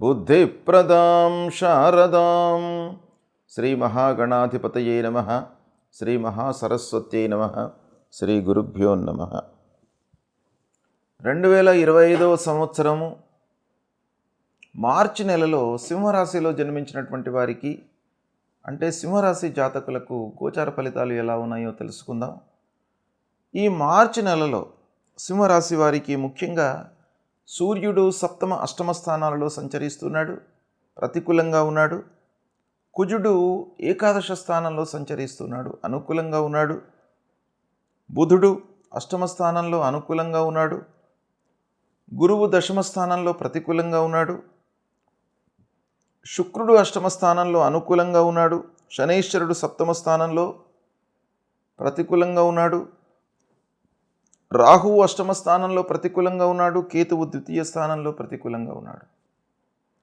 బుద్ధిప్రదాం శారదాం. శ్రీ మహాగణాధిపతయే నమ. శ్రీ మహాసరస్వత్యై నమ. శ్రీ గురుభ్యో నమ. రెండు వేల ఇరవై ఐదవ సంవత్సరము మార్చి నెలలో సింహరాశిలో జన్మించినటువంటి వారికి అంటే సింహరాశి జాతకులకు గోచార ఫలితాలు ఎలా ఉన్నాయో తెలుసుకుందాం. ఈ మార్చి నెలలో సింహరాశి వారికి ముఖ్యంగా సూర్యుడు సప్తమ అష్టమ స్థానాలలో సంచరిస్తున్నాడు ప్రతికూలంగా ఉన్నాడు. కుజుడు ఏకాదశ స్థానంలో సంచరిస్తున్నాడు అనుకూలంగా ఉన్నాడు. బుధుడు అష్టమ స్థానంలో అనుకూలంగా ఉన్నాడు. గురువు దశమ స్థానంలో ప్రతికూలంగా ఉన్నాడు. శుక్రుడు అష్టమ స్థానంలో అనుకూలంగా ఉన్నాడు. శనైశ్వరుడు సప్తమ స్థానంలో ప్రతికూలంగా ఉన్నాడు. రాహువు అష్టమ స్థానంలో ప్రతికూలంగా ఉన్నాడు కేతువు ద్వితీయ స్థానంలో ప్రతికూలంగా ఉన్నాడు.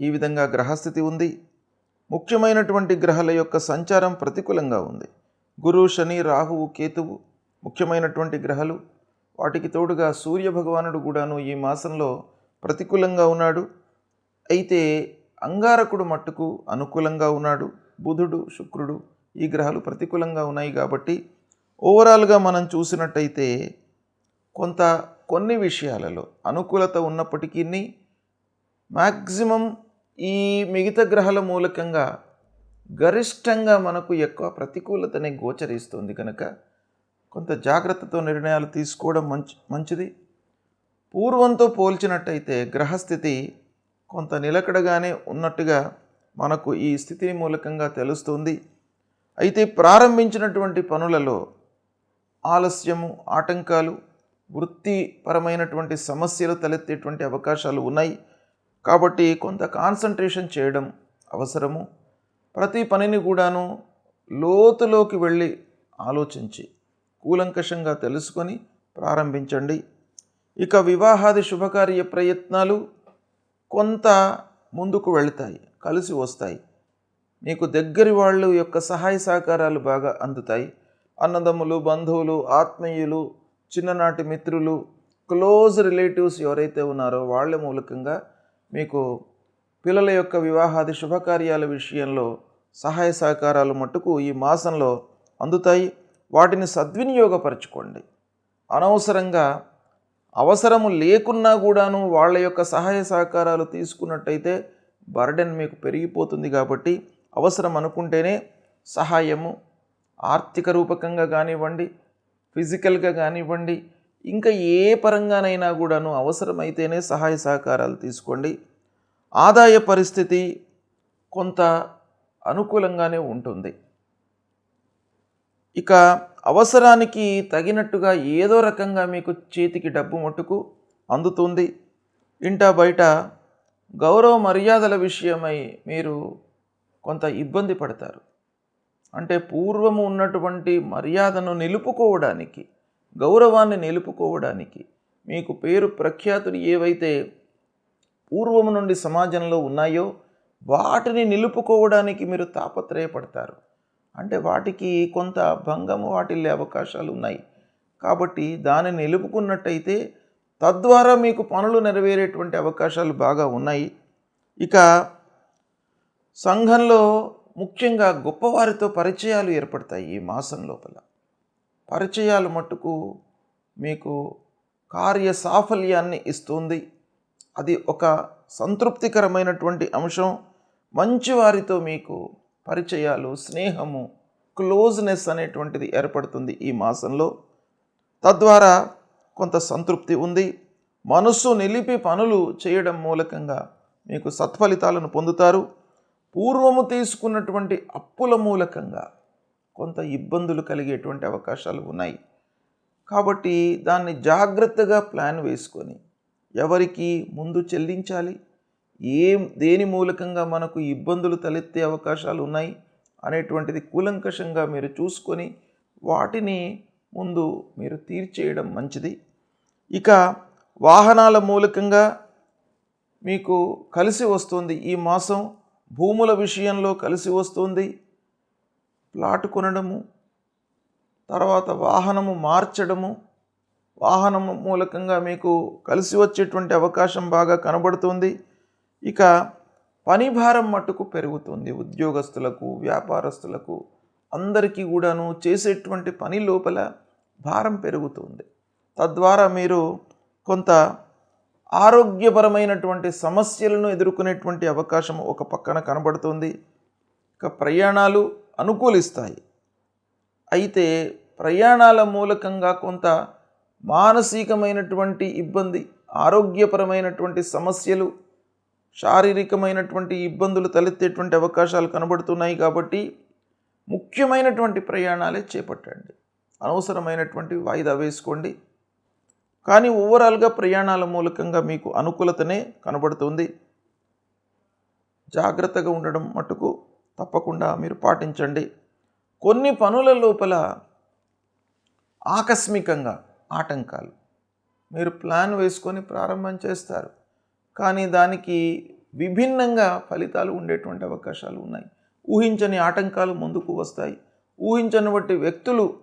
ఈ విధంగా గ్రహస్థితి ఉంది. ముఖ్యమైనటువంటి గ్రహాల యొక్క సంచారం ప్రతికూలంగా ఉంది. గురు శని రాహువు కేతువు ముఖ్యమైనటువంటి గ్రహాలు. వాటికి తోడుగా సూర్య భగవానుడు కూడాను ఈ మాసంలో ప్రతికూలంగా ఉన్నాడు. అయితే అంగారకుడు మట్టుకు అనుకూలంగా ఉన్నాడు. బుధుడు శుక్రుడు ఈ గ్రహాలు ప్రతికూలంగా ఉన్నాయి కాబట్టి ఓవరాల్గా మనం చూసినట్టయితే కొంత కొన్ని విషయాలలో అనుకూలత ఉన్నప్పటికీ మ్యాక్సిమం ఈ మిగతా గ్రహాల మూలకంగా గరిష్టంగా మనకు ఎక్కువ ప్రతికూలతనే గోచరిస్తుంది కనుక కొంత జాగ్రత్తతో నిర్ణయాలు తీసుకోవడం మంచి మంచిది. పూర్వంతో పోల్చినట్టయితే గ్రహస్థితి కొంత నిలకడగానే ఉన్నట్టుగా మనకు ఈ స్థితి మూలకంగా తెలుస్తుంది. అయితే ప్రారంభించినటువంటి పనులలో ఆలస్యము ఆటంకాలు వృత్తిపరమైనటువంటి సమస్యలు తలెత్తేటువంటి అవకాశాలు ఉన్నాయి. కాబట్టి కొంత కాన్సన్ట్రేషన్ చేయడం అవసరము. ప్రతి పనిని కూడాను లోతులోకి వెళ్ళి ఆలోచించి కూలంకషంగా తెలుసుకొని ప్రారంభించండి. ఇక వివాహాది శుభకార్య ప్రయత్నాలు కొంత ముందుకు వెళతాయి కలిసి వస్తాయి. మీకు దగ్గరి వాళ్ళు యొక్క సహాయ సహకారాలు బాగా అందుతాయి. అన్నదమ్ములు బంధువులు ఆత్మీయులు చిన్ననాటి మిత్రులు క్లోజ్ రిలేటివ్స్ ఎవరైతే ఉన్నారో వాళ్ళ మూలకంగా మీకు పిల్లల యొక్క వివాహాది శుభకార్యాల విషయంలో సహాయ సహకారాలు మట్టుకు ఈ మాసంలో అందుతాయి. వాటిని సద్వినియోగపరచుకోండి. అనవసరంగా అవసరము లేకున్నా కూడాను వాళ్ళ యొక్క సహాయ సహకారాలు తీసుకున్నట్టయితే బర్డెన్ మీకు పెరిగిపోతుంది కాబట్టి అవసరం అనుకుంటేనే సహాయము ఆర్థిక రూపకంగా కానివ్వండి ఫిజికల్గా కానివ్వండి ఇంకా ఏ పరంగానైనా కూడాను అవసరమైతేనే సహాయ సహకారాలు తీసుకోండి. ఆదాయ పరిస్థితి కొంత అనుకూలంగానే ఉంటుంది. ఇక అవసరానికి తగినట్టుగా ఏదో రకంగా మీకు చేతికి డబ్బు మట్టుకు అందుతుంది. ఇంట బయట గౌరవ మర్యాదల విషయమై మీరు కొంత ఇబ్బంది పడతారు. అంటే పూర్వము ఉన్నటువంటి మర్యాదను నిలుపుకోవడానికి గౌరవాన్ని నిలుపుకోవడానికి మీకు పేరు ప్రఖ్యాతులు ఏవైతే పూర్వము నుండి సమాజంలో ఉన్నాయో వాటిని నిలుపుకోవడానికి మీరు తాపత్రయపడతారు. అంటే వాటికి కొంత భంగము వాటిల్లే అవకాశాలు ఉన్నాయి. కాబట్టి దాన్ని నిలుపుకున్నట్టయితే తద్వారా మీకు పనులు నెరవేరేటువంటి అవకాశాలు బాగా ఉన్నాయి. ఇక సంఘంలో ముఖ్యంగా గొప్పవారితో పరిచయాలు ఏర్పడతాయి ఈ మాసం లోపల. పరిచయాలు మట్టుకు మీకు కార్య సాఫల్యాన్ని ఇస్తుంది. అది ఒక సంతృప్తికరమైనటువంటి అంశం. మంచి వారితో మీకు పరిచయాలు స్నేహము క్లోజ్నెస్ అనేటువంటిది ఏర్పడుతుంది ఈ మాసంలో. తద్వారా కొంత సంతృప్తి ఉంది. మనస్సు నిలిపి పనులు చేయడం మూలకంగా మీకు సత్ఫలితాలను పొందుతారు. పూర్వము తీసుకున్నటువంటి అప్పుల మూలకంగా కొంత ఇబ్బందులు కలిగేటువంటి అవకాశాలు ఉన్నాయి. కాబట్టి దాన్ని జాగ్రత్తగా ప్లాన్ వేసుకొని ఎవరికి ముందు చెల్లించాలి? ఏం దేని మూలకంగా మనకు ఇబ్బందులు తలెత్తే అవకాశాలు ఉన్నాయి? అనేటువంటిది కూలంకషంగా మీరు చూసుకొని వాటిని ముందు మీరు తీర్చేయడం మంచిది. ఇక వాహనాల మూలకంగా మీకు కలిసి వస్తుంది ఈ మాసం భూముల విషయంలో కలిసి వస్తుంది. ప్లాట్ కొనడము తర్వాత వాహనము మార్చడము వాహనము మూలకంగా మీకు కలిసి వచ్చేటువంటి అవకాశం బాగా కనబడుతుంది. ఇక పని భారం మట్టుకు పెరుగుతుంది. ఉద్యోగస్తులకు వ్యాపారస్తులకు అందరికీ కూడాను చేసేటువంటి పని లోపల భారం పెరుగుతుంది. తద్వారా మీరు కొంత ఆరోగ్యపరమైనటువంటి సమస్యలను ఎదుర్కొనేటువంటి అవకాశం ఒక పక్కన కనబడుతుంది. ఇక ప్రయాణాలు అనుకూలిస్తాయి. అయితే ప్రయాణాల మూలకంగా కొంత మానసికమైనటువంటి ఇబ్బంది ఆరోగ్యపరమైనటువంటి సమస్యలు శారీరకమైనటువంటి ఇబ్బందులు తలెత్తేటువంటి అవకాశాలు కనబడుతున్నాయి కాబట్టి ముఖ్యమైనటువంటి ప్రయాణాలే చేపట్టండి. అనవసరమైనటువంటి వాయిదా వేసుకోండి. కానీ ఓవరాల్గా ప్రయాణాల మూలకంగా మీకు అనుకూలతనే కనబడుతుంది. జాగ్రత్తగా ఉండడం మటుకు తప్పకుండా మీరు పాటించండి. కొన్ని పనుల లోపల ఆకస్మికంగా ఆటంకాలు. మీరు ప్లాన్ వేసుకొని ప్రారంభం చేస్తారు. కానీ దానికి విభిన్నంగా ఫలితాలు ఉండేటువంటి అవకాశాలు ఉన్నాయి. ఊహించని ఆటంకాలు ముందుకు వస్తాయి. ఊహించని బట్టి వ్యక్తులు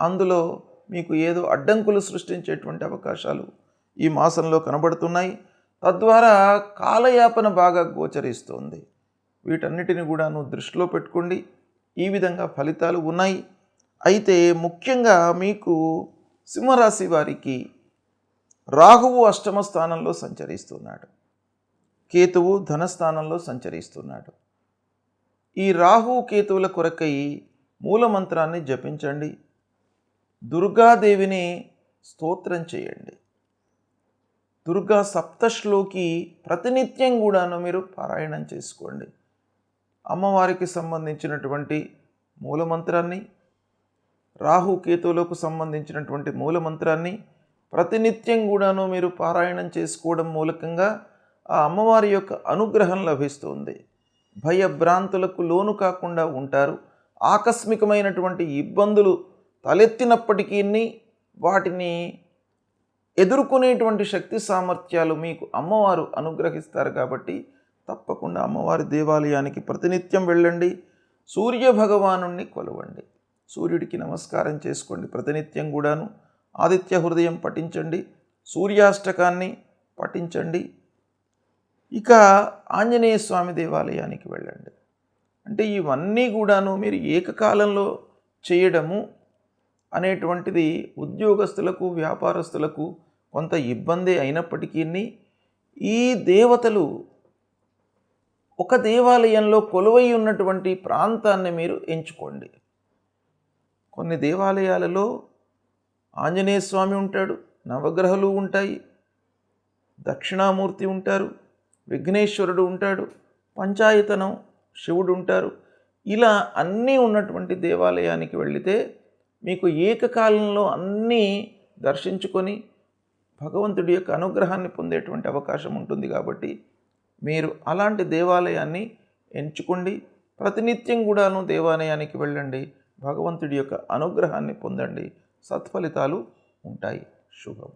అందులో మీకు ఏదో అడ్డంకులు సృష్టించేటువంటి అవకాశాలు ఈ మాసంలో కనబడుతున్నాయి. తద్వారా కాలయాపన బాగా గోచరిస్తుంది. వీటన్నిటిని కూడాను దృష్టిలో పెట్టుకోండి. ఈ విధంగా ఫలితాలు ఉన్నాయి. అయితే ముఖ్యంగా మీకు సింహరాశి వారికి రాహువు అష్టమ స్థానంలో సంచరిస్తున్నాడు. కేతువు ధనస్థానంలో సంచరిస్తున్నాడు. ఈ రాహు కేతువుల కొరకై మూలమంత్రాన్ని జపించండి. దుర్గాదేవిని స్తోత్రం చేయండి. దుర్గా సప్తశ్లోకి ప్రతినిత్యం కూడాను మీరు పారాయణం చేసుకోండి. అమ్మవారికి సంబంధించినటువంటి మూలమంత్రాన్ని రాహు కేతువులకు సంబంధించినటువంటి మూలమంత్రాన్ని ప్రతినిత్యం కూడాను మీరు పారాయణం చేసుకోవడం మూలకంగా ఆ అమ్మవారి యొక్క అనుగ్రహం లభిస్తుంది. భయభ్రాంతులకు లోను కాకుండా ఉంటారు. ఆకస్మికమైనటువంటి ఇబ్బందులు తలెత్తినప్పటికీ వాటిని ఎదుర్కొనేటువంటి శక్తి సామర్థ్యాలు మీకు అమ్మవారు అనుగ్రహిస్తారు కాబట్టి తప్పకుండా అమ్మవారి దేవాలయానికి ప్రతినిత్యం వెళ్ళండి. సూర్య భగవానుణ్ణి కొలవండి. సూర్యుడికి నమస్కారం చేసుకోండి. ప్రతినిత్యం కూడాను ఆదిత్య హృదయం పఠించండి. సూర్యాష్టకాన్ని పఠించండి. ఇక ఆంజనేయ స్వామి దేవాలయానికి వెళ్ళండి. అంటే ఇవన్నీ కూడాను మీరు ఏకకాలంలో చేయడము అనేటువంటిది ఉద్యోగస్తులకు వ్యాపారస్తులకు కొంత ఇబ్బంది అయినప్పటికీ ఈ దేవతలు ఒక దేవాలయంలో కొలువై ఉన్నటువంటి ప్రాంతాన్ని మీరు ఎంచుకోండి. కొన్ని దేవాలయాలలో ఆంజనేయ స్వామి ఉంటాడు నవగ్రహాలు ఉంటాయి దక్షిణామూర్తి ఉంటారు విఘ్నేశ్వరుడు ఉంటాడు పంచాయతనం శివుడు ఉంటారు. ఇలా అన్నీ ఉన్నటువంటి దేవాలయానికి వెళితే మీకు ఏకకాలంలో అన్నీ దర్శించుకొని భగవంతుడి యొక్క అనుగ్రహాన్ని పొందేటువంటి అవకాశం ఉంటుంది కాబట్టి మీరు అలాంటి దేవాలయాన్ని ఎంచుకోండి. ప్రతినిత్యం కూడాను దేవాలయానికి వెళ్ళండి. భగవంతుడి యొక్క అనుగ్రహాన్ని పొందండి. సత్ఫలితాలు ఉంటాయి. శుభం.